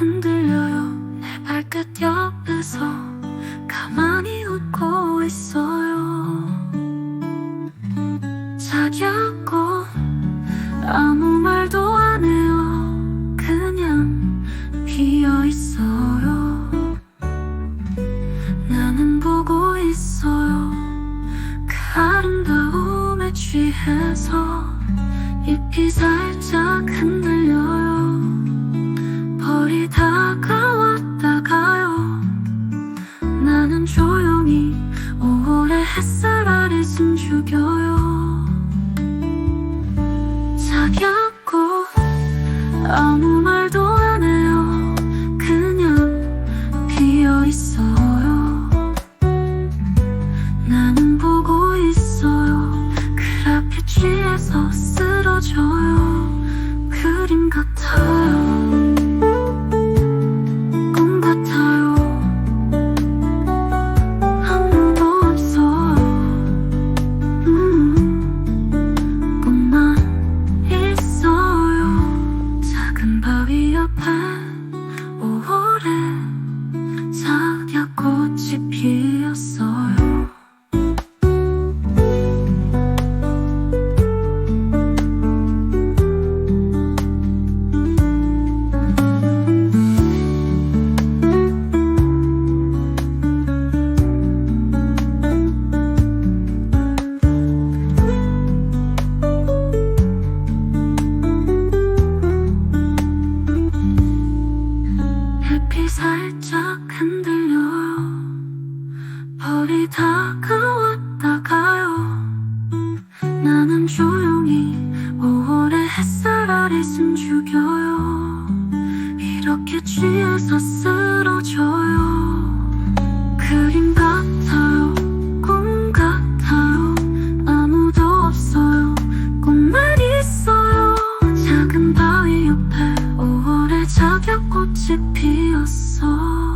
흔들려요. 내 발끝 옆에서 가만히 웃고 있어요. 자기야고 아무 말도 안 해요. 그냥 비어 있어요. 나는 보고 있어요. 그 아름다움에 취해서 잎이 살짝 흔들려요 나는 조용히 5월의 햇살 아래 숨죽여요. 자기야고 아무 말 바위 옆에 5월에 사야꽃이 피 살짝 흔들려요 버리다가 왔다 가요. 나는 조용히 5월의 햇살 아래 숨 죽여요. 이렇게 취해서 쓰 꽃이 피었어.